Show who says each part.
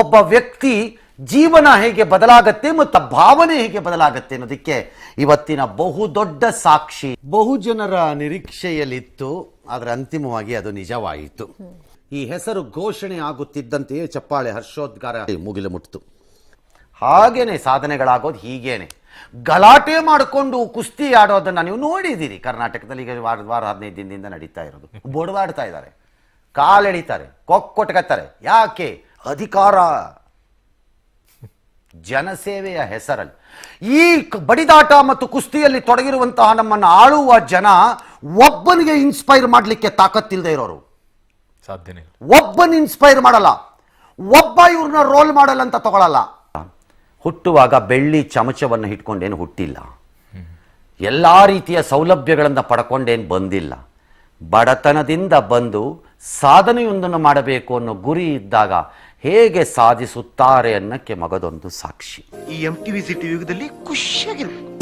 Speaker 1: ಒಬ್ಬ ವ್ಯಕ್ತಿ ಜೀವನ ಹೇಗೆ ಬದಲಾಗತ್ತೆ ಮತ್ತು ಭಾವನೆ ಹೇಗೆ ಬದಲಾಗತ್ತೆ ಅನ್ನೋದಕ್ಕೆ ಇವತ್ತಿನ ಬಹುದೊಡ್ಡ ಸಾಕ್ಷಿ ಬಹುಜನರ ನಿರೀಕ್ಷೆಯಲ್ಲಿತ್ತು, ಆದರೆ ಅಂತಿಮವಾಗಿ ಅದು ನಿಜವಾಯಿತು. ಈ ಹೆಸರು ಘೋಷಣೆ ಆಗುತ್ತಿದ್ದಂತೆಯೇ ಚಪ್ಪಾಳೆ ಹರ್ಷೋದ್ಗಾರ ಮುಗಿಲು ಮುಟ್ಟಿತು ಹಾಗೇನೆ ಸಾಧನೆಗಳಾಗೋದು ಹೀಗೇನೆ. ಗಲಾಟೆ ಮಾಡಿಕೊಂಡು ಕುಸ್ತಿ ಆಡೋದನ್ನ ನೀವು ನೋಡಿದ್ದೀರಿ. ಕರ್ನಾಟಕದಲ್ಲಿ ಈಗ ವಾರ ವಾರ ಹದಿನೈದು ದಿನದಿಂದ ನಡೀತಾ ಇರೋದು. ಬೊಡದಾಡ್ತಾ ಇದ್ದಾರೆ. ಕಾಲೆಳಿತಾರೆ, ಕೊಕ್ಕೊಟ್ಕತ್ತಾರೆ. ಯಾಕೆ? ಅಧಿಕಾರ. ಜನಸೇವೆಯ ಹೆಸರಲ್ಲಿ. ಈ ಬಡಿದಾಟ ಮತ್ತು ಕುಸ್ತಿಯಲ್ಲಿ ತೊಡಗಿರುವಂತಹ ನಮ್ಮನ್ನು ಆಳುವ ಜನ ಒಬ್ಬನಿಗೆ ಇನ್ಸ್ಪೈರ್ ಮಾಡಲಿಕ್ಕೆ ತಾಕತ್ತಿಲ್ಲದೆ ಇರೋರು.
Speaker 2: ಸಾಧ್ಯನೇ.
Speaker 1: ಒಬ್ಬನ ಇನ್ಸ್ಪೈರ್ ಮಾಡಲ್ಲ. ಒಬ್ಬ ಇವ್ರನ್ನ ರೋಲ್ ಮಾಡಲ್ಲ ಅಂತ ತಗೊಳಲ್ಲ. ಹುಟ್ಟುವಾಗ ಬೆಳ್ಳಿ ಚಮಚವನ್ನು ಇಟ್ಕೊಂಡೇನು ಹುಟ್ಟಿಲ್ಲ. ಎಲ್ಲ ರೀತಿಯ ಸೌಲಭ್ಯಗಳನ್ನು ಪಡ್ಕೊಂಡೇನು ಬಂದಿಲ್ಲ. ಬಡತನದಿಂದ ಬಂದು ಸಾಧನೆಯೊಂದನ್ನು ಮಾಡಬೇಕು ಅನ್ನೋ ಗುರಿ ಇದ್ದಾಗ ಹೇಗೆ ಸಾಧಿಸುತ್ತಾರೆ ಅನ್ನಕ್ಕೆ ಮಗದೊಂದು ಸಾಕ್ಷಿ.
Speaker 3: ಈ ಎಂ ಟಿವಿ ಸಿಟಿ ಯುಗದಲ್ಲಿ ಖುಷಿಯಾಗಿರ್ಬೇಕು.